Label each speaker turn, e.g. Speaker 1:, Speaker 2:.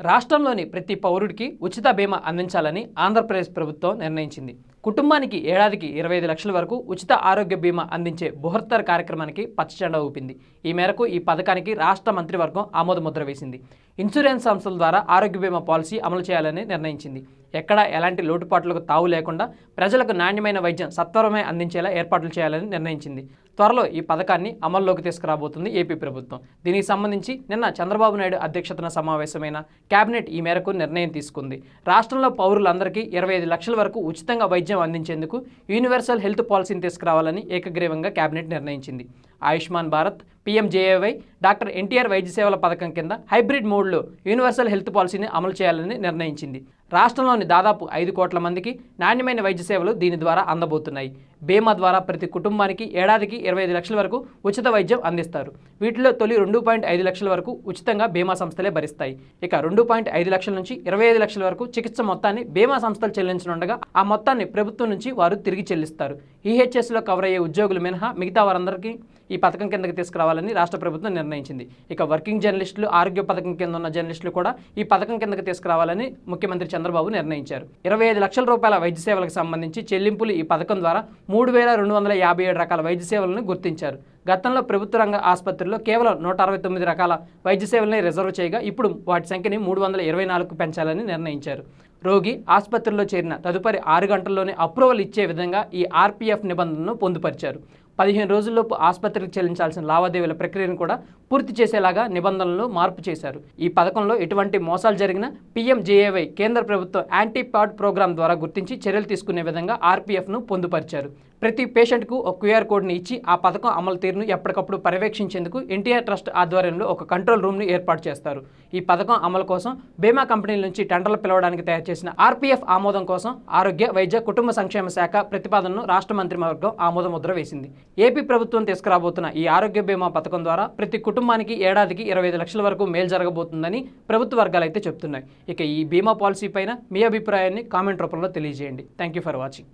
Speaker 1: రాష్ట్రంలోని ప్రతి పౌరుడికి ఉచిత బీమా అందించాలని ఆంధ్రప్రదేశ్ ప్రభుత్వం నిర్ణయించింది. కుటుంబానికి ఏడాదికి ఇరవై ఐదు లక్షల వరకు ఉచిత ఆరోగ్య బీమా అందించే బృహత్తర కార్యక్రమానికి పచ్చజెండా ఊపింది. ఈ మేరకు ఈ పథకానికి రాష్ట్ర మంత్రివర్గం ఆమోదముద్ర వేసింది. ఇన్సూరెన్స్ సంస్థల ద్వారా ఆరోగ్య బీమా పాలసీ అమలు చేయాలని నిర్ణయించింది. ఎక్కడా ఎలాంటి లోటుపాట్లకు తావు లేకుండా ప్రజలకు నాణ్యమైన వైద్యం సత్వరమే అందించేలా ఏర్పాట్లు చేయాలని నిర్ణయించింది. త్వరలో ఈ పథకాన్ని అమల్లోకి తీసుకురాబోతుంది ఏపీ ప్రభుత్వం. దీనికి సంబంధించి నిన్న చంద్రబాబు నాయుడు అధ్యక్షతన సమావేశమైన కేబినెట్ ఈ మేరకు నిర్ణయం తీసుకుంది. రాష్ట్రంలో పౌరులందరికీ ఇరవై ఐదు లక్షల వరకు ఉచితంగా వైద్యం అందించేందుకు యూనివర్సల్ హెల్త్ పాలసీని తీసుకురావాలని ఏకగ్రీవంగా కేబినెట్ నిర్ణయించింది. Ayushman Bharat PMJAY doctor NTR వైద్య సేవల పథకం కింద హైబ్రిడ్ మోడ్లో యూనివర్సల్ హెల్త్ పాలసీని అమలు చేయాలని నిర్ణయించింది. రాష్ట్రంలోని దాదాపు ఐదు కోట్ల మందికి నాణ్యమైన వైద్య సేవలు దీని ద్వారా అందబోతున్నాయి. బీమా ద్వారా ప్రతి కుటుంబానికి ఏడాదికి ఇరవై ఐదు లక్షల వరకు ఉచిత వైద్యం అందిస్తారు. వీటిలో తొలి రెండు పాయింట్ ఐదు లక్షల వరకు ఉచితంగా బీమా సంస్థలే భరిస్తాయి. ఇక రెండు పాయింట్ ఐదు లక్షల నుంచి ఇరవై ఐదు లక్షల వరకు చికిత్స మొత్తాన్ని బీమా సంస్థలు చెల్లించనుండగా ఆ మొత్తాన్ని ప్రభుత్వం నుంచి వారు తిరిగి చెల్లిస్తారు. ఈహెచ్ఎస్లో కవర్ అయ్యే ఉద్యోగులు మినహా మిగతా వారందరికీ ఈ పథకం కిందకి తీసుకురావాలని రాష్ట్ర ప్రభుత్వం నిర్ణయించింది. ఇక వర్కింగ్ జర్నలిస్టులు ఆరోగ్య పథకం కింద ఉన్న జర్నలిస్టులు కూడా ఈ పథకం కిందకి తీసుకురావాలని ముఖ్యమంత్రి చంద్రబాబు నిర్ణయించారు. ఇరవై ఐదు లక్షల రూపాయల వైద్య సేవలకు సంబంధించి చెల్లింపులు ఈ పథకం ద్వారా మూడు వేల రెండు వందల యాభై ఏడు రకాల వైద్య సేవలను గుర్తించారు. గతంలో ప్రభుత్వ రంగ ఆసుపత్రుల్లో కేవలం నూట అరవై తొమ్మిది రకాల వైద్య సేవలని రిజర్వ్ చేయగా ఇప్పుడు వాటి సంఖ్యని మూడు వందల ఇరవై నాలుగు పెంచాలని నిర్ణయించారు. రోగి ఆసుపత్రిలో చేరిన తదుపరి ఆరు గంటల్లోనే అప్రూవల్ ఇచ్చే విధంగా ఈ ఆర్పీఎఫ్ నిబంధనను పొందుపరిచారు. పదిహేను రోజుల్లోపు ఆసుపత్రికి చెల్లించాల్సిన లావాదేవీల ప్రక్రియను కూడా పూర్తి చేసేలాగా నిబంధనలు మార్పు చేశారు. ఈ పథకంలో ఎటువంటి మోసాలు జరిగినా పీఎంజేఏవై కేంద్ర ప్రభుత్వం యాంటీ పాడ్ ప్రోగ్రాం ద్వారా గుర్తించి చర్యలు తీసుకునే విధంగా ఆర్పీఎఫ్ను పొందుపరిచారు. ప్రతి పేషెంట్కు ఒక క్యూఆర్ కోడ్ని ఇచ్చి ఆ పథకం అమలు తీరును ఎప్పటికప్పుడు పర్యవేక్షించేందుకు ఎన్టీఆర్ ట్రస్ట్ ఆధ్వర్యంలో ఒక కంట్రోల్ రూమ్ను ఏర్పాటు చేస్తారు. ఈ పథకం అమలు కోసం బీమా కంపెనీల నుంచి టెండర్లు పిలవడానికి తయారు చేసిన ఆర్పీఎఫ్ ఆమోదం కోసం ఆరోగ్య వైద్య కుటుంబ సంక్షేమ శాఖ ప్రతిపాదనను రాష్ట్ర మంత్రివర్గం ఆమోద ముద్ర వేసింది. ఏపీ ప్రభుత్వం తీసుకురాబోతున్న ఈ ఆరోగ్య బీమా పథకం ద్వారా ప్రతి కుటుంబానికి ఏడాదికి ఇరవై ఐదు లక్షల వరకు మేలు జరగబోతుందని ప్రభుత్వ వర్గాలు అయితే చెప్తున్నాయి. ఇక ఈ బీమా పాలసీ పైన మీ అభిప్రాయాన్ని కామెంట్ రూపంలో తెలియజేయండి. Thank you for watching.